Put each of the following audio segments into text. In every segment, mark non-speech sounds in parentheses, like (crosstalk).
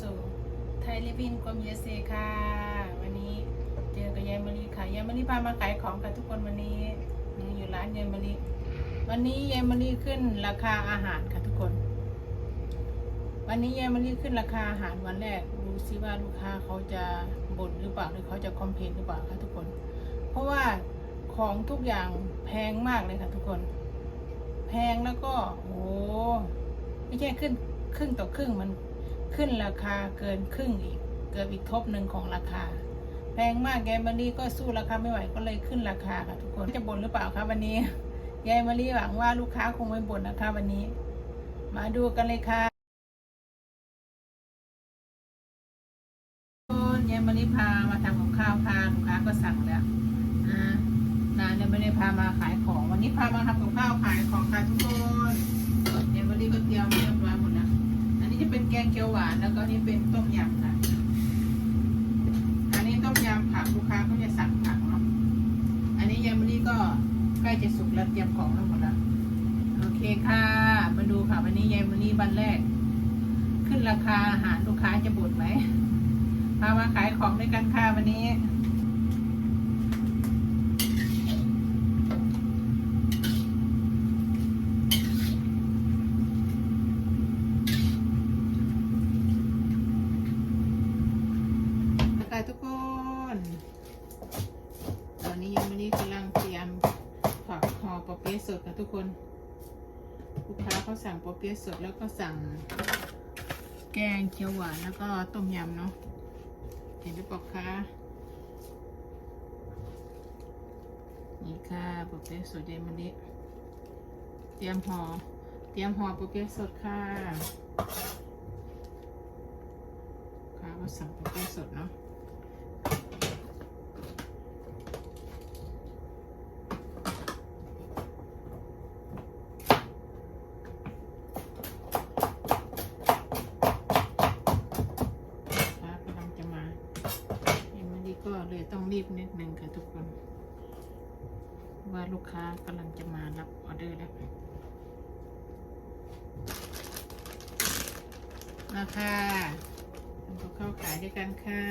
สู่ไทยลิวินกรมเยเซค่ะ วันนี้เจอกับยายมะลิค่ะยายมะลิพามาขายของค่ะทุกคนวันนี้อยู่ร้านยายมะลิวันนี้ยายมะลิขึ้นราคาอาหารค่ะทุกคน วันนี้ยายมะลิขึ้นราคาอาหารวันแรกดูซิว่าลูกค้าเขาจะบ่นหรือเปล่าหรือเขาจะคอมเพลนหรือเปล่าค่ะทุกคน เพราะว่าของทุกอย่างแพงมากเลยค่ะทุกคน แพงแล้วก็โอ้ไม่ใช่ขึ้นครึ่งต่อครึ่งมัน ขึ้นราคาเกินครึ่งอีก เกินอีกทบหนึ่งของราคา แพงมากยายมารีก็สู้ราคาไม่ไหวก็เลยขึ้นราคาค่ะทุกคนจะบ่นหรือเปล่าคะวันนี้ยายมารีหวังว่าลูกค้าคงไม่บ่นนะคะวันนี้ มาดูกันเลยค่ะยายมารีพามาทำกับข้าวค่ะลูกค้าก็สั่งแล้วอ่านานเลยไม่ได้พามาขายของ วันนี้พามาทำกับข้าวขายของค่ะทุกคนยายมารีก็เตรียม เป็นแกงเขียวหวานแล้วก็นี่เป็นต้มยำค่ะอันนี้ต้มยำผักลูกค้าเขาจะสั่งผักเนาะอันนี้ยำมะลิก็ใกล้จะสุกแล้วเตรียมของแล้วหมดแล้วโอเคค่ะ มาดูค่ะ วันนี้ยำมะลิวันแรก ขึ้นราคาอาหารลูกค้าจะบ่นไหมพามาขายของด้วยกันค่ะวันนี้ ค่ะทุกคน ตอนนี้ยังไม่ได้กำลังเตรียมผักห่อปอเปี๊ยะสดค่ะทุกคน ลูกค้าเขา สดแล้วก็สั่งแกงเขียวหวานแล้วก็ต้มยำเนาะเห็นหรือเปล่าคะนี่ค่ะปอเปี๊ยะสดเดมันนี้เตรียมห่อเตรียมห่อปอเปี๊ยะสดค่ะค่ะก็สั่งปอเปี๊ยะสดเนาะ ฟ้ากำลังจะมาเอ็มลี่ก็ เลยต้องรีบนิดนึงค่ะทุกคน ว่าลูกค้ากำลังจะมารับออเดอร์แล้วมาค่ะทำกับข้าวขายด้วยกันค่ะ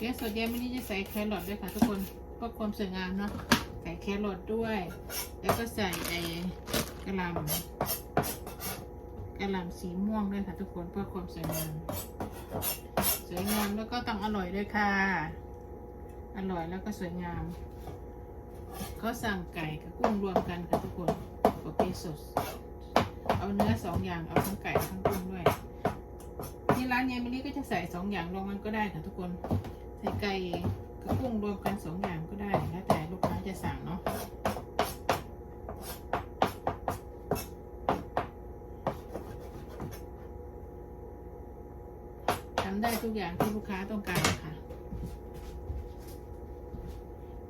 เคส่วนใหญ่ไม่นี้จะใส่แครอทด้วยค่ะทุกคนเพื่อความสวยงามเนาะใส่แครอทด้วย แล้วก็ใส่ไอ้กระหลำกระหลำสีม่วงด้วยค่ะทุกคนเพื่อความสวยงามสวยงามแล้วก็ต้องอร่อยด้วยค่ะ อร่อยแล้วก็สวยงามเขาสั่งไก่กับกุ้งรวมกันค่ะทุกคนโอเคสดเอาเนื้อสองอย่างเอาทั้งไก่ทั้งกุ้งด้วยที่ร้านเยมิลี่ก็จะใส่สองอย่างรวมกันก็ได้ค่ะทุกคน ใส่ไก่กับกุ้งรวมกันสองอย่างก็ได้ แล้วแต่ลูกค้าจะสั่งเนาะทำได้ทุกอย่างที่ลูกค้าต้องการค่ะ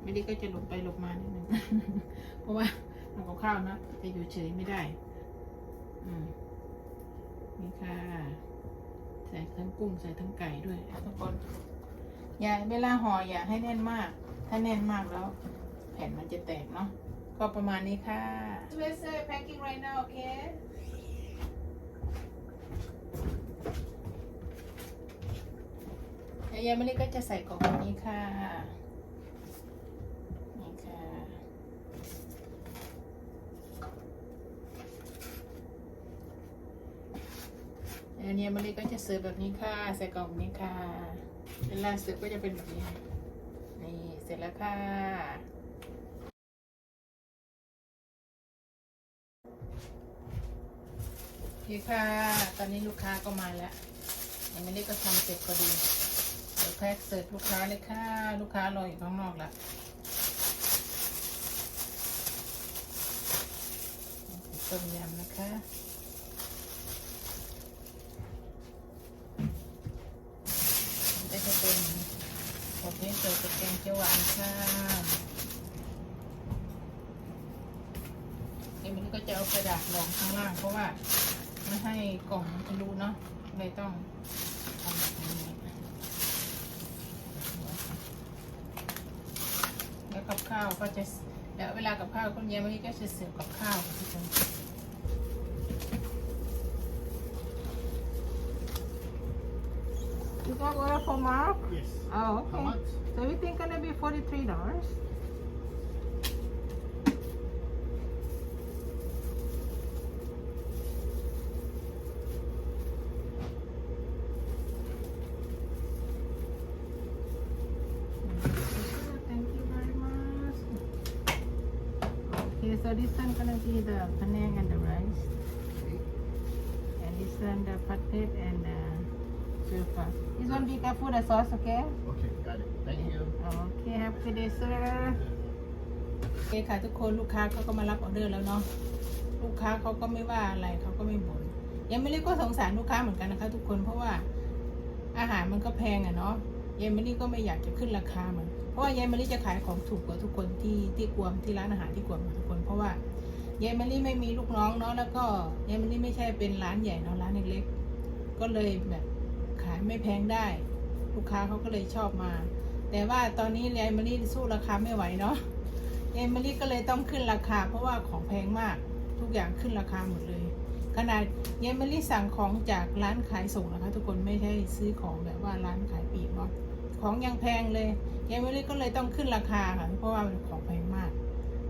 ไม่ได้ก็จะหลบไปหลบมานิดนึง เพราะว่าทำกับข้าวนะจะอยู่เฉยไม่ได้ อืมนี่ค่ะ ใส่ทั้งกุ้งใส่ทั้งไก่ด้วยทุกคน อย่าเวลาห่ออย่าให้แน่นมาก ถ้าแน่นมากแล้ว แผ่นมันจะแตกเนาะก็ประมาณนี้ค่ะ USA packing right now okay เดี๋ยวยายมะลิก็จะใส่กล่องแบบนี้ค่ะนี่ค่ะอันนี้มะลิก็จะเสิร์ฟแบบนี้ค่ะ ใส่กล่องแบบนี้ค่ะ เวลาเสิร์ฟก็จะเป็นแบบนี้ นี่เสร็จแล้วค่ะ โอเคค่ะ ตอนนี้ลูกค้าก็มาแล้วอันนี้ก็ทำเสร็จพอดี เดี๋ยวแพ็คเสิร์ฟลูกค้าเลยค่ะ ลูกค้ารออยู่ข้างนอกละต้มยำนะคะ ระดาษรองข้างล่าง เพราะว่าไม่ให้กล่องมันทะลุเนาะเลยต้องทำแบบนี้แล้วกับข้าวก็จะแล้วเวลากับข้าวคุณยายมะลิก็จะเสิร์ฟกับข้าวค่ะทุกคน You got order for Mark? Yes. Oh, How okay. much? So everything gonna be forty-three dollars. Thank you very much. Okay, so this one gonna be the panang and the rice, and this one the patet and the stir fry. This one be careful the sauce, okay? Okay, got it. Thank you. โอเคครับคือเดซอร์โอเคค่ะทุกคนลูกค้าเขาก็มารับออเดอร์แล้วเนาะลูกค้าเขาก็ไม่ว่าอะไรเขาก็ไม่บ่นยังไม่เรียกก็สงสารลูกค้าเหมือนกันนะคะ ทุกคนเพราะว่าอาหารมันก็แพงอะเนาะ ยายมะลิก็ไม่อยากจะขึ้นราคาเหมือนเพราะว่ายายมะลิจะขายของถูกกว่าทุกคนที่ที่กวมที่ร้านอาหารที่กวมทุกคน เพราะว่ายายมะลิไม่มีลูกน้องเนาะแล้วก็ยายมะลิไม่ใช่เป็นร้านใหญ่เนาะร้านเล็กๆก็เลยแบบขายไม่แพงได้ ลูกค้าเขาก็เลยชอบมา แต่ว่าตอนนี้ยายมะลิสู้ราคาไม่ไหวเนาะยายมะลิก็เลยต้องขึ้นราคา เพราะว่าของแพงมากทุกอย่างขึ้นราคาหมดเลย ขนาดยายมะลิสั่งของจากร้านขายส่งนะคะ ทุกคนไม่ใช่ซื้อของแบบว่าร้านขายปลีกเนาะของยังแพงเลยยายมะลิก็เลยต้องขึ้นราคาค่ะ เพราะว่ามันของแพงมาก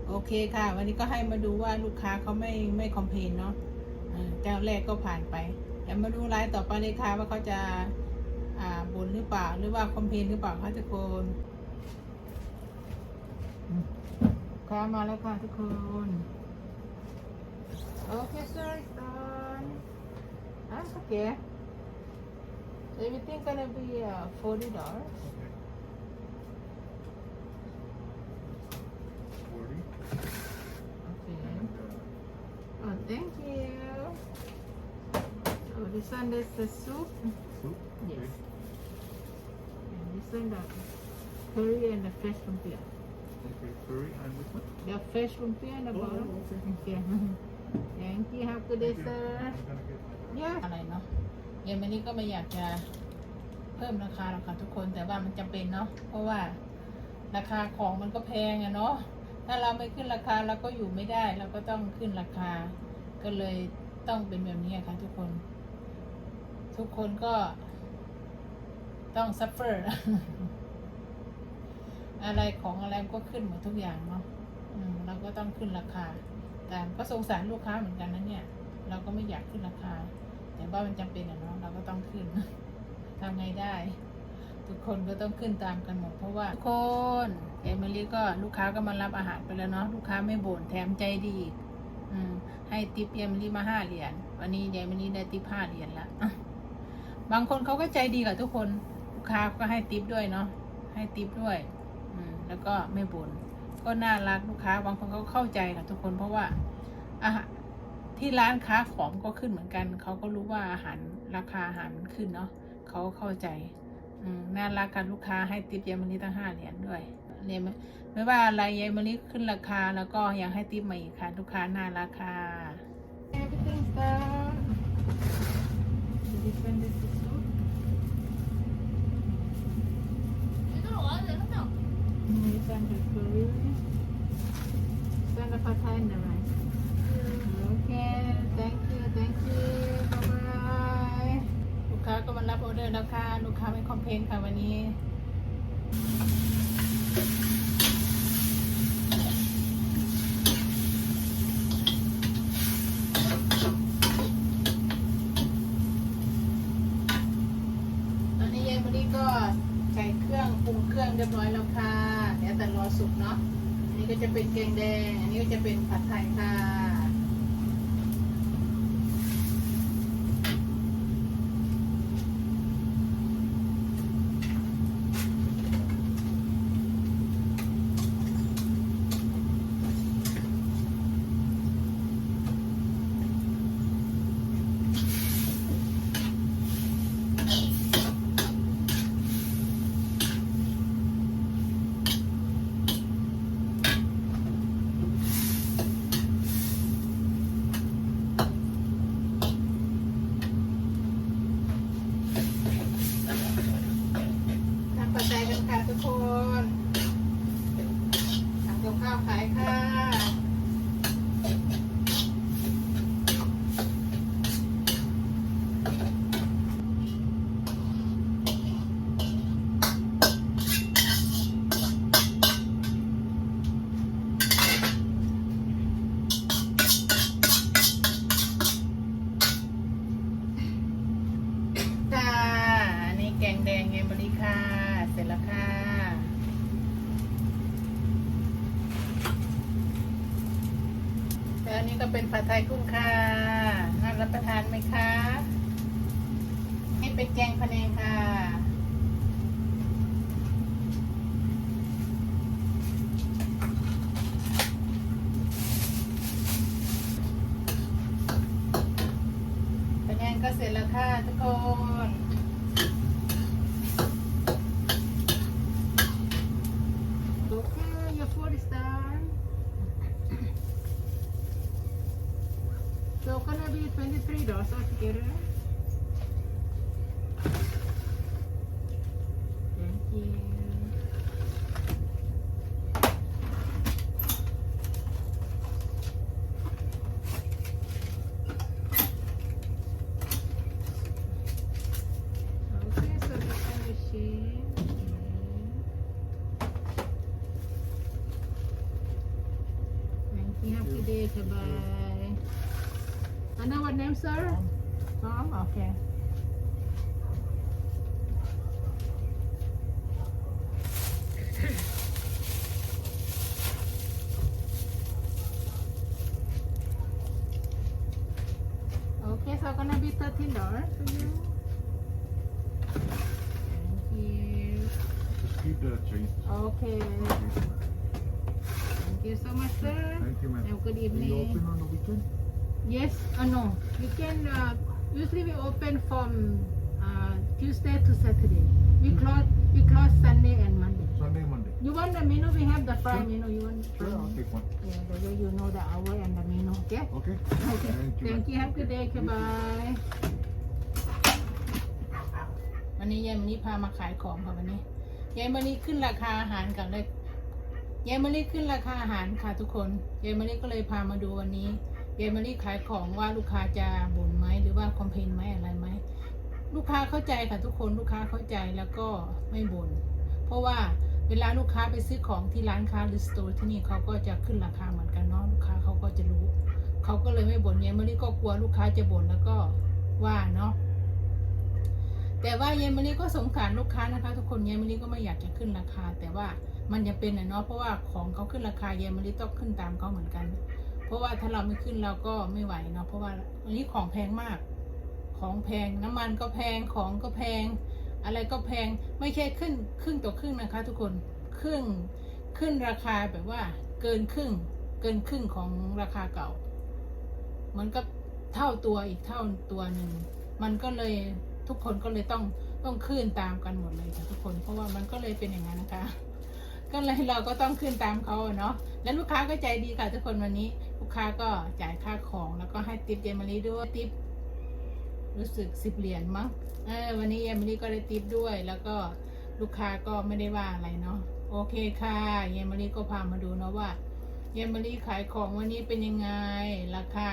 โอเคค่ะ วันนี้ก็ให้มาดูว่าลูกค้าเขาไม่ไม่คอมเพลนเนาะเจ้าแรกก็ผ่านไปเดี๋ยวมาดูรายต่อไปเลยค่ะว่าเขาจะอ่นหรือเปล่า หรือว่าคอมเพลนหรือเปล่าคะทุกคนค้ามาแล้วค่ะทุกคนโอ เค sir it's done ah okay. So everything gonna be uh, forty dollars? Forty. okay. Oh thank you. Oh this one is the soup? Soup. yes. And this one the curry and the fresh lumpia. Okay, curry and which one? the fresh lumpia and the Oh, bottom? okay. (laughs) thank you have good day sir I'm gonna get my. ยากอะไรเนาะเย็นวันนี้ก็ไม่อยากจะเพิ่มราคาหรอกค่ะทุกคนแต่ว่ามันจำเป็นเนาะเพราะว่าราคาของมันก็แพงอะเนาะถ้าเราไม่ขึ้นราคาเราก็อยู่ไม่ได้ เราก็ต้องขึ้นราคา ก็เลยต้องเป็นแบบนี้ค่ะทุกคน ทุกคนก็ต้องซัฟเฟอร์อะไรของอะไรก็ขึ้นหมดทุกอย่างเนาะเราก็ต้องขึ้นราคา แต่ก็สงสารลูกค้าเหมือนกันนะเนี่ย เราก็ไม่อยากขึ้นราคา แต่ว่ามันจำเป็นอะเนาะเราก็ต้องขึ้นทำไงได้ ทุกคนก็ต้องขึ้นตามกันหมดเพราะว่าทุกคนเอมิลี่ก็ลูกค้าก็มารับอาหารไปแล้วเนาะลูกค้าไม่บ่นแถมใจดีอืมให้ติปเอมิลี่มาห้าเหรียญวันนี้เอมิลี่ได้ติปห้าเหรียญละอะบางคนเขาก็ใจดีกับทุกคนลูกค้าก็ให้ติปด้วยเนาะให้ติปด้วย อืมแล้วก็ไม่บ่น ก็น่ารักลูกค้าบางคนเขาเข้าใจกับทุกคนเพราะว่าอาหารที่ร้านค้าของก็ขึ้นเหมือนกัน เขาก็รู้ว่าอาหารราคาอาหารมันขึ้นเนาะเขาเข้าใจอืน่ารักกันลูกค้าให้ติปยายมะลิตั้งห้าเหรียญด้วยเนี่ยไม่ไม่ว่าอะไรยายมะลิขึ้นราคาแล้วก็ยังให้ติปมาอีกค่ะลูกค้าน่ารักค่ะ Everything's done. This one is the soup. This one the curry. This one the pad thai and the rice. Okay, thank you, thank you. Bye bye. ลูกค้าก็มารับออเดอร์แล้วค่ะ ลูกค้าไม่คอมเพลนค่ะวันนี้ ตอนนี้ยายมะลิก็ ใส่เครื่องปรุงเครื่องเรียบร้อยแล้วค่ะเดี๋ยวแต่รอสุกเนาะอันนี้ก็จะเป็นแกงแดง อันนี้ก็จะเป็นผัดไทยค่ะ ก็เป็นผัด ไทยกุ้งค่ะน่ารับประทานไหมคะ ให้เป็นแกงพะแนงค่ะ พะแนงก็เสร็จแล้วค่ะทุกคน So gonna be twenty-three dollars altogether. Thank you. So this one is. Thank you. Have a good day. know Ano what name, sir? Tom. Okay. Okay, so gonna be thirteen dollars for you. Thank you. Just keep the change. Okay. Thank you so much, sir. Thank you, ma'am. Have a good Are you open evening. on the weekend? Yes, uh, no. You can, uh, usually we open from uh, Tuesday to Saturday. We close, we close Sunday and Monday. Sunday, Monday. You want the menu? We have the fry Sure. menu. You want the Sure, fry I'll menu? take one. Yeah, the way you know the hour and the menu. Okay? Okay? Okay. Thank you, Thank ma'am. you. Have a good day. Okay, You too. bye. วันนี้ยายมณีพามาขายของค่ะวันนี้ยายมณีขึ้นราคาอาหารกันเลยยายมณีขึ้นราคาอาหารค่ะทุกคนยายมณีก็เลยพามาดูวันนี้ ยายมณีขายของว่าลูกค้าจะบ่นไหมหรือว่าคอมเพลนไหมอะไรไหมลูกค้าเข้าใจค่ะทุกคนลูกค้าเข้าใจแล้วก็ไม่บ่นเพราะว่าเวลาลูกค้าไปซื้อของที่ร้านค้าหรือสโตร์ที่นี่เขาก็จะขึ้นราคาเหมือนกันเนาะลูกค้าเขาก็จะรู้เขาก็เลยไม่บ่นยายมณีก็กลัวลูกค้าจะบ่นแล้วก็ว่าเนาะแต่ว่าเยมารีก็สงสารลูกค้านะคะ ทุกคนเยมารีก็ไม่อยากจะขึ้นราคา แต่ว่ามันจะเป็นนะเนาะเพราะว่าของเขาขึ้นราคาเยมารีต้องขึ้นตามเขาเหมือนกัน เพราะว่าถ้าเราไม่ขึ้นเราก็ไม่ไหวเนาะเพราะว่าอันนี้ของแพงมาก ของแพงน้ำมันก็แพงของก็แพง อะไรก็แพงไม่ใช่ขึ้นครึ่งต่อครึ่งนะคะ ทุกคนครึ่งขึ้นราคาแบบว่าเกินครึ่ง เกินครึ่งของราคาเก่ามือนกับเท่าตัวอีกเท่าตัวหนึ่งมันก็เลยทุกคนก็เลยต้องต้องขึ้นตามกันหมดเลยค่ะทุกคน เพราะว่ามันก็เลยเป็นอย่างนั้นนะคะ ก็เลยเราก็ต้องขึ้นตามเขาเนาะแล้วลูกค้าก็ใจดีค่ะทุกคนวันนี้ ลูกค้าก็จ่ายค่าของแล้วก็ให้ติปเยมารีด้วยติปรู้สึกสิบเหรียญมั้งเออวันนี้เยมารีก็ได้ติปด้วย แล้วก็ลูกค้าก็ไม่ได้ว่าอะไรเนาะโอเคค่ะเยมารีก็พามาดูเนาะว่าเยมารีขายของวันนี้เป็นยังไงราคา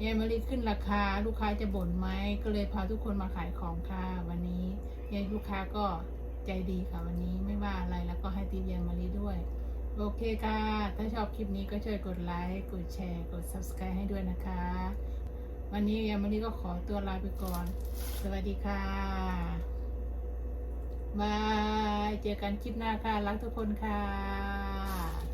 เยายมารีขึ้นราคา ลูกค้าจะบ่นไหมก็เลยพาทุกคนมาขายของค่ะวันนี้ยายลูกค้าก็ ใจดีค่ะวันนี้ไม่ว่าอะไรแล้วก็ให้ตีเยายมาลีด้วย โอเคค่ะ ถ้าชอบคลิปนี้ก็ช่วยกดไลค์ กดแชร์ กด subscribe ให้ด้วยนะคะ วันนี้ยามาลีก็ขอตัวลาไปก่อน สวัสดีค่ะบาย เจอกันคลิปหน้าค่ะ รักทุกคนค่ะ